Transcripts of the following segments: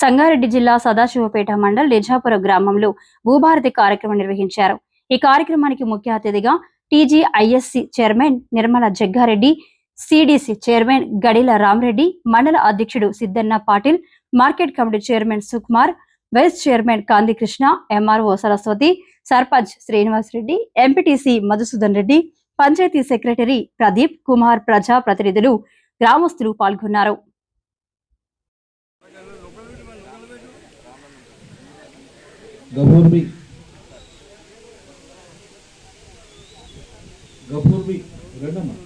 సంగారెడ్డి జిల్లా సదాశివపేట మండల్ నిజాపుర గ్రామంలో భూభారతి కార్యక్రమం నిర్వహించారు. ఈ కార్యక్రమానికి ముఖ్య అతిథిగా TGISC chairman Nirmala Jaggareddy CDC chairman Gadila Ramareddy మండల అధ్యక్షుడు Siddanna Patil market committee chairman Sukumar vice chairman Kanthi Krishna MRO Saraswathi sarpanch Srinivas Reddy MPTC Madhusudan Reddy panchayat secretary Pradeep Kumar ప్రజా ప్రతినిధులు గ్రామస్తులు పాల్గొన్నారు. గఫూర్బి గఫూర్బి రెండమ్మా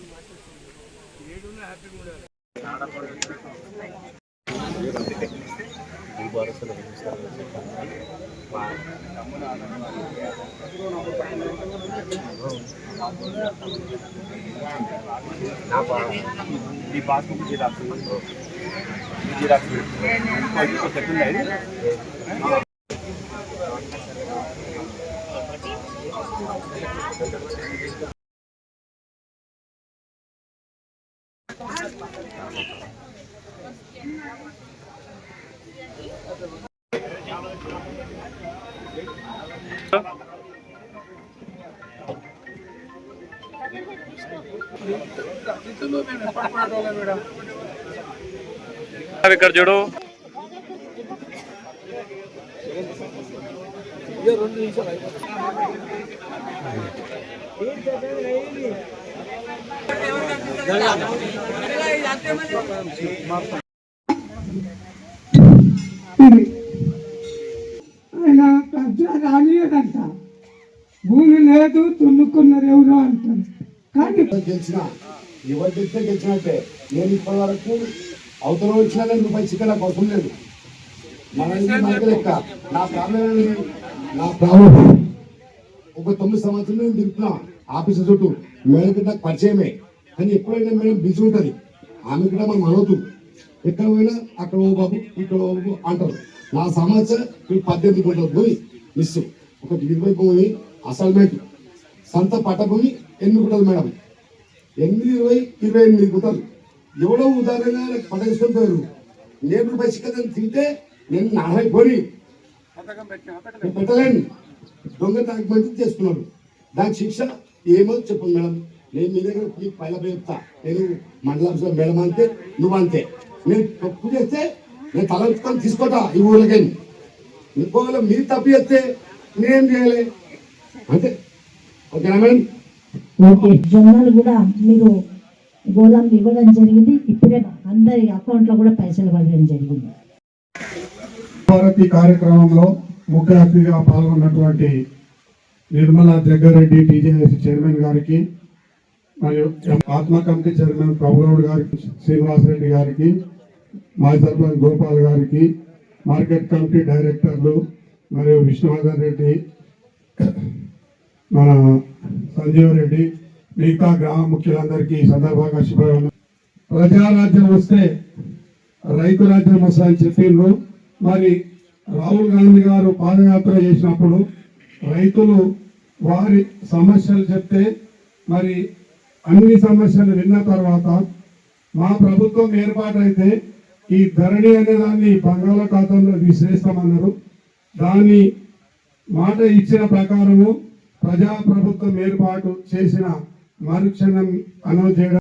భూభారసుల ఈ పాస్బుక్ జీరాక్స్ జీరాక్స్ సెకండ్ ఇక్కడ చూడు. ఇది ఆయన కబ్జా రానియదంట భూమి లేదు తున్నుకున్నారు ఎవరో అంటారు కానీ గెలిచిన ఎవరు గెలిస్తే గెలిచినట్టే. నేను ఇప్పటి వరకు అవతల వచ్చినా నేను రూపాయి చికెన్ నాకు అవసరం లేదు. మన లెక్క. నా ప్రాబ్లం? నా ప్రాబ్లం ఒక తొమ్మిది సంవత్సరం నేను తిరుగుతున్నా ఆఫీసు చుట్టూ మేడం నాకు పరిచయమే. కానీ ఎప్పుడైనా మేడం బిజీ ఉంటుంది. ఆమె కూడా మనం అనవద్దు ఎక్కడ పోయినా అక్కడ ఓ బాబు ఇక్కడ ఓ బాబు అంటారు. నా సమస్య మీరు పద్దెనిమిది గుంటల పోయి మిస్ ఒక ఇరవై భూమి అసైన్మెంట్ సొంత పట్ట ఎన్ని గుంటలు మేడం. ఎనిమిది ఇరవై ఇరవై ఎనిమిది గుంటలు. ఎవడో ఉదాహరణగా నాకు పోయారు నేను రూపాయి తింటే నేను నాడైపోయి నేను పెట్టలేను దొంగ తాకి మంది చేసుకున్నాడు దాని శిక్ష ఏమో చెప్పండి మేడం? నేను మీ దగ్గర మీకు పైన చెప్తా నేను మండలం మేడం అంతే నువ్వు అంతే. నేను తప్పు చేస్తే నేను తల ఎత్తుకొని తీసుకోతా ఈ ఊళ్ళకి. ఇంకోవేళ మీరు తప్పు చేస్తే నేనేం చేయాలి? అంతే. ఓకేనా మేడం? జొన్నలు కూడా మీరు గోదాం ఇవ్వడం జరిగింది. ఇప్పుడే అందరి అకౌంట్లో కూడా పైసలు పడడం జరిగింది. భారతి కార్యక్రమంలో ముఖ్య అతిథిగా పాల్గొన్నటువంటి నిర్మలా జగ్గారెడ్డి టీజేఎస్ చైర్మన్ గారికి మరియు ఆత్మ కమిటీ చైర్మన్ ప్రభుగౌడ్ గారికి శ్రీనివాసరెడ్డి గారికి మాజీ సర్పంచ్ గోపాల్ గారికి మార్కెట్ కమిటీ డైరెక్టర్లు మరియు విష్ణువర్ధన్ రెడ్డి మన సంజీవ్ రెడ్డి మిగతా గ్రామ ముఖ్యులందరికీ ఈ సందర్భంగా శుభాకాంక్షలు. ప్రజారాజ్యం వస్తే రైతు రాజ్యం వస్తాయని చెప్పిండ్రు మరి రాహుల్ గాంధీ గారు పాదయాత్ర చేసినప్పుడు రైతులు వారి సమస్యలు చెప్తే మరి అన్ని సమస్యలు విన్న తర్వాత మా ప్రభుత్వం ఏర్పాటైతే ఈ ధరణి అనే దాన్ని బంగాళాఖాతంలో విశ్లేస్తామన్నారు దాని మాట ఇచ్చిన ప్రకారము ప్రజా ప్రభుత్వం ఏర్పాటు చేసిన మరుక్షణం అనౌన్స్ చేయడం.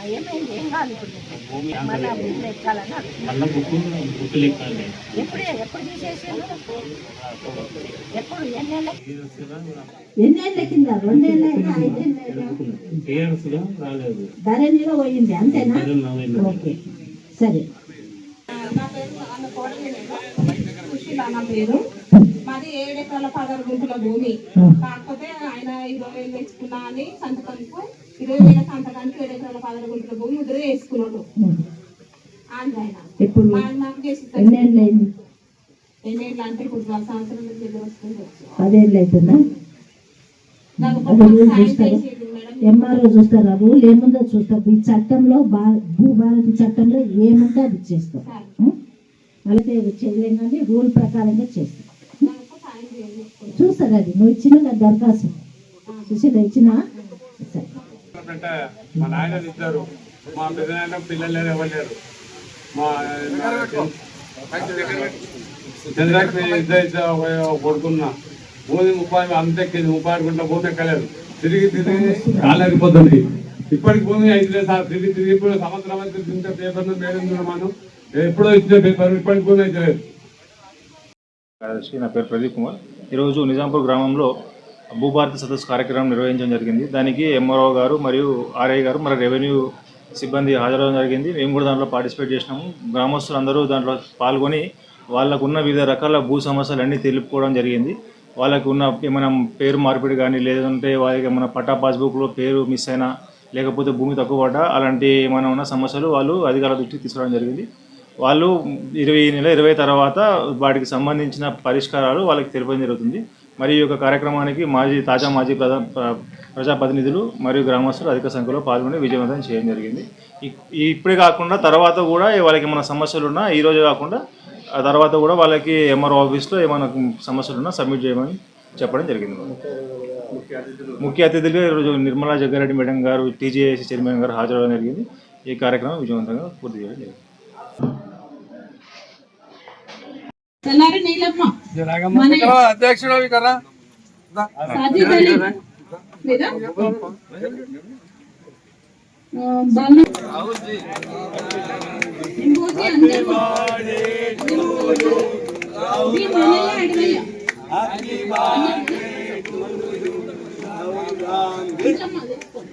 విజయ ఎవరు నిజాంపూర్ పద్ధతి కూడా విగ్రహం భూమి మళ్ళా బుక్కు బుక్కులు ఎక్కాలి ఎన్నేళ్ళ? కింద? టీఆర్ఎస్గా రాలేదు. ధరణిలో పోయింది అంతేనా. ఓకే. సరే. పేరు. మాది ఏడెకరాల పదహారు గుంటల భూమి. కాకపోతే ఆయన ఇరవై వేలు తెచ్చుకున్నా అని సంతకానికి ఇరవై వేల సంతకానికి ఏడెకరాల పదహారు గుంటల భూమి ముద్ర వేసుకున్నాడు. ఇప్పుడు ఎన్నేళ్ళు అంటే ఇప్పుడు దగ్గర వస్తుంది అవుతుందా అది చూస్తారా? ఎంఆర్ఓ చూస్తారు? రూల్ ఏముందో చూస్తారు? ఈ చట్టంలో భూభారతి చట్టంలో ఏముందో అది చేస్తాం. ఉం? అలాగే చేయలేం కానీ రూల్ ప్రకారంగా చేస్తాం. నాకు చూస్తారు అది నువ్వు ఇచ్చిన నాకు దరఖాస్తు. సుశీల ఇచ్చిన? మా నాయనలు ఇద్దరు మా పెద్దనాయన పిల్లలు లేరు ఎవరు లేరు. మా చంద్రాకి ఇద్దరు కొడుకున్నా. భూమి ముప్పై అంతెక్కింది ముప్పై ఆరు పోతే భూమి తిరిగి తిరిగి కాలేకపోతుంది ఇప్పటికి భూమి అయితే సార్ తిరిగి తిరిగి ఇప్పుడు సంవత్సరం అయితే తింటే పేపర్ మేడం మనం ఎప్పుడో ఇచ్చిన పేపర్ ఇప్పటికి భూమి అయితే లేదు. కార్యదర్శి నా పేరు ప్రదీప్ కుమార్. ఈరోజు నిజాంపూర్ గ్రామంలో భూభారతి సదస్సు కార్యక్రమం నిర్వహించడం జరిగింది. దానికి ఎంఆర్ఓ గారు మరియు ఆర్ఐ గారు మరి రెవెన్యూ సిబ్బంది హాజరవడం జరిగింది. మేము కూడా దాంట్లో పార్టిసిపేట్ చేసినాము. గ్రామస్తులందరూ దాంట్లో పాల్గొని వాళ్ళకు ఉన్న వివిధ రకాల భూ సమస్యలు అన్నీ తెలుపుకోవడం జరిగింది. వాళ్ళకు ఉన్న ఏమైనా పేరు మార్పిడి కానీ లేదంటే వాళ్ళకి ఏమైనా పట్టా పాస్బుక్లో పేరు మిస్ అయినా లేకపోతే భూమి తక్కువ పడ్డా అలాంటి ఏమైనా ఉన్న సమస్యలు వాళ్ళు అధికారుల దృష్టికి తీసుకోవడం జరిగింది. వాళ్ళు ఇరవై నెల ఇరవై తర్వాత వాటికి సంబంధించిన పరిష్కారాలు వాళ్ళకి తెలిపడం జరుగుతుంది. మరి ఈ యొక్క కార్యక్రమానికి మాజీ తాజా మాజీ ప్రధా ప్ర- ప్రజాప్రతినిధులు మరియు గ్రామస్తులు అధిక సంఖ్యలో పాల్గొని విజయవంతం చేయడం జరిగింది. ఇప్పుడే కాకుండా తర్వాత కూడా వాళ్ళకి ఏమైనా సమస్యలు ఉన్నా ఈ రోజు కాకుండా ఆ తర్వాత కూడా వాళ్ళకి ఎంఆర్ఓ ఆఫీస్లో ఏమైనా సమస్యలు ఉన్నా సబ్మిట్ చేయమని చెప్పడం జరిగింది. ముఖ్య అతిథులుగా ఈరోజు నిర్మలా జగ్గారెడ్డి మేడం గారు టీజేఏసీ చైర్మన్ గారు హాజరవడం జరిగింది. ఈ కార్యక్రమం విజయవంతంగా పూర్తి చేయడం జరిగింది. తెల్లారి నీలమ్మ మన అధ్యక్షుడు కదా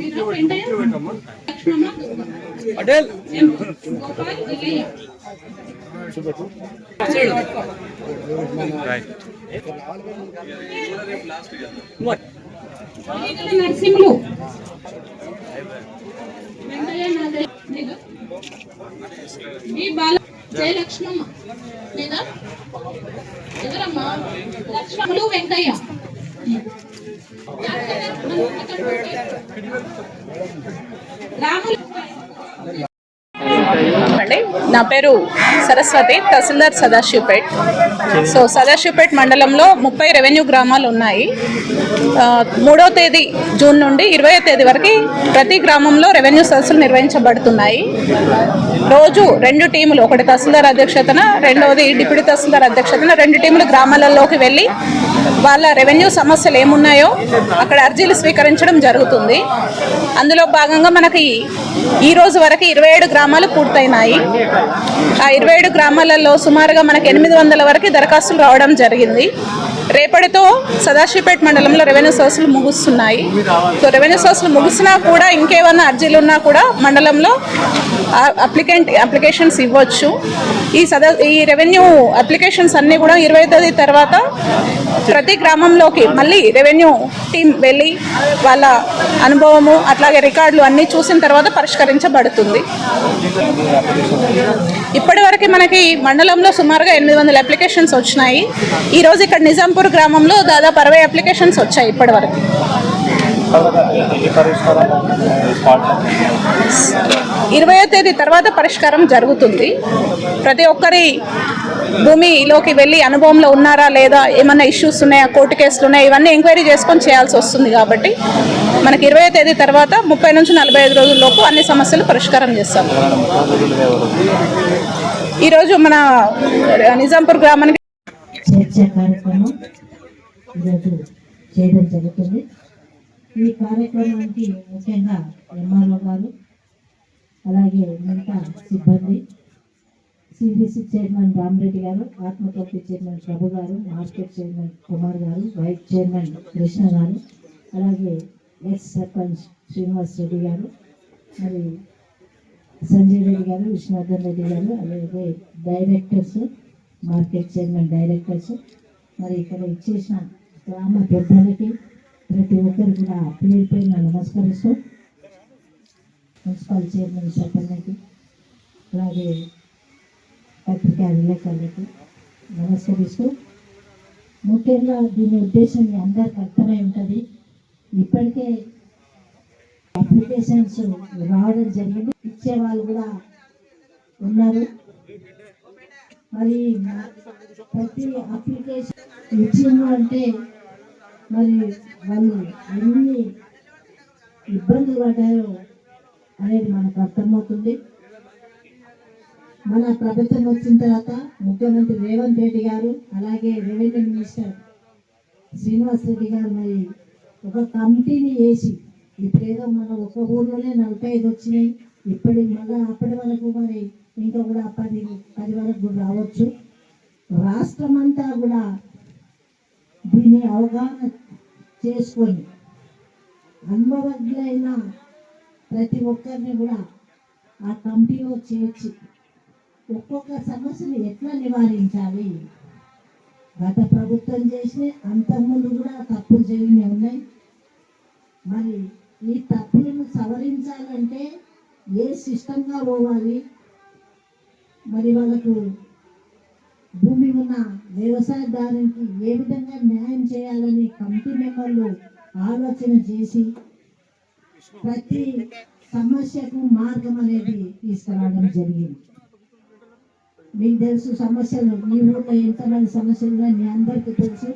మీరు పెంటయ్య లక్ష్మమ్మ ఎం. గోపాల్ ఇల్లయ్య ఈగల నరసింహులు వెంకయ్య నాగయ్య లేదా మీ బాల జయలక్ష్మమ్మ లేదా ఎవరమ్మా లక్ష్మణులు వెంకయ్య రాములు అండి నా పేరు సరస్వతి తహసీల్దార్ సదాశివపేట్. సో సదాశివపేట్ మండలంలో ముప్పై రెవెన్యూ గ్రామాలు ఉన్నాయి. మూడో తేదీ జూన్ నుండి ఇరవై తేదీ వరకు ప్రతి గ్రామంలో రెవెన్యూ సదస్సులు నిర్వహించబడుతున్నాయి. రోజు రెండు టీములు ఒకటి తహసీల్దార్ అధ్యక్షతన రెండవది డిప్యూటీ తహసీల్దార్ అధ్యక్షతన రెండు టీములు గ్రామాలలోకి వెళ్ళి వాళ్ళ రెవెన్యూ సమస్యలు ఏమున్నాయో అక్కడ అర్జీలు స్వీకరించడం జరుగుతుంది. అందులో భాగంగా మనకి ఈ రోజు వరకు ఇరవై ఏడు గ్రామాలు పూర్తయినాయి. ఆ ఇరవై ఏడు గ్రామాలలో సుమారుగా మనకు ఎనిమిది వందల వరకు దరఖాస్తులు రావడం జరిగింది. రేపటితో సదాశివపేట మండలంలో రెవెన్యూ సోర్సులు ముగుస్తున్నాయి. సో రెవెన్యూ సోర్సులు ముగిసినా కూడా ఇంకేమన్నా అర్జీలు ఉన్నా కూడా మండలంలో అప్లికెంట్ అప్లికేషన్స్ ఇవ్వచ్చు. ఈ సదా ఈ రెవెన్యూ అప్లికేషన్స్ అన్నీ కూడా ఇరవై తేదీ తర్వాత ప్రతి గ్రామంలోకి మళ్ళీ రెవెన్యూ టీం వెళ్ళి వాళ్ళ అనుభవము అట్లాగే రికార్డులు అన్నీ చూసిన తర్వాత పరిష్కరించబడుతుంది. ఇప్పటివరకు మనకి మండలంలో సుమారుగా ఎనిమిది వందల అప్లికేషన్స్ వచ్చినాయి. ఈరోజు ఇక్కడ నిజాంపూర్ గ్రామంలో దాదాపు అరవై అప్లికేషన్స్ వచ్చాయి ఇప్పటివరకు. ఇరవయో తేదీ తర్వాత పరిష్కారం జరుగుతుంది. ప్రతి ఒక్కరి భూమిలోకి వెళ్ళి అనుభవంలో ఉన్నారా లేదా ఏమైనా ఇష్యూస్ ఉన్నాయా కోర్టు కేసులు ఉన్నాయా ఇవన్నీ ఎంక్వైరీ చేసుకొని చేయాల్సి వస్తుంది కాబట్టి మనకి ఇరవై తేదీ తర్వాత ముప్పై నుంచి నలభై ఐదు రోజుల్లోపు అన్ని సమస్యలు పరిష్కారం చేస్తాం. ఈరోజు మన నిజాంపూర్ గ్రామానికి చేయడం జరుగుతుంది. ఈ కార్యక్రమానికి ముఖ్యంగా ఎంఆర్ఓ గారు అలాగే మిగతా సిబ్బంది సిబిసి చైర్మన్ రామరెడ్డి గారు ఆత్మకల్పి చైర్మన్ ప్రభు గారు మార్కెట్ చైర్మన్ కుమార్ గారు వైస్ చైర్మన్ కృష్ణ గారు అలాగే ఎక్స్ సర్పంచ్ శ్రీనివాస్ రెడ్డి గారు మరి సంజయ్ రెడ్డి గారు విష్ణువర్ధన్ రెడ్డి గారు అలాగే డైరెక్టర్స్ మార్కెట్ చైర్మన్ డైరెక్టర్స్ మరి ఇక్కడ ఇచ్చేసిన గ్రామ పెద్దలకి ప్రతి ఒక్కరు కూడా పేరు పేరున నమస్కరిస్తూ మున్సిపల్ చైర్మన్ సభ్యులకి అలాగే పత్రికా విలేకరులకి నమస్కరిస్తూ ముఖ్యంగా దీని ఉద్దేశం మీ అందరికి అర్థమై ఉంటుంది. ఇప్పటికే అప్లికేషన్స్ రావడం జరిగింది. ఇచ్చే వాళ్ళు కూడా ఉన్నారు. మరి ప్రతి అప్లికేషన్ ఇచ్చిండ్రు అంటే మరి వాళ్ళు ఎన్ని ఇబ్బందులు పడ్డారో అనేది మనకు అర్థమవుతుంది. మన ప్రభుత్వం వచ్చిన తర్వాత ముఖ్యమంత్రి రేవంత్ రెడ్డి గారు అలాగే రెవెన్యూ మినిస్టర్ శ్రీనివాస్ రెడ్డి గారు మరి ఒక కమిటీని వేసి ఇప్పుడేదో మన ఒక ఊర్లోనే నలభై ఐదు వచ్చినాయి. ఇప్పటి మళ్ళీ అప్పటి వరకు మరి ఇంకా కూడా పది పది వరకు రావచ్చు. రాష్ట్రం అంతా కూడా దీన్ని అవగాహన చేసుకొని అనుభవజ్ఞులైన ప్రతి ఒక్కరిని కూడా ఆ కమిటీలో చేర్చి ఒక్కొక్క సమస్యను ఎట్లా నివారించాలి? గత ప్రభుత్వం చేసిన అంతకుముందు కూడా తప్పులు జరిగినవి ఉన్నాయి. మరి ఈ తప్పులను సవరించాలంటే ఏ సిస్టంగా పోవాలి? మరి వాళ్ళకు భూమి ఉన్న వ్యవసాయదారునికి ఏ విధంగా న్యాయం చేయాలని కమిటీ మెంబర్లు ఆలోచన చేసి ప్రతి సమస్యకు మార్గం అనేది తీసుకురావడం జరిగింది. మీకు తెలుసు సమస్యలు మీ ఊళ్ళో ఎంతమంది సమస్యలు మీ అందరికీ తెలుసు.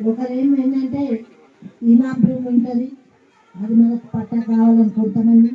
ఒకరేమో ఏంటంటే ఇనాం భూమి ఉంటుంది. అది మనకు పట్ట కావాలని కొంతమంది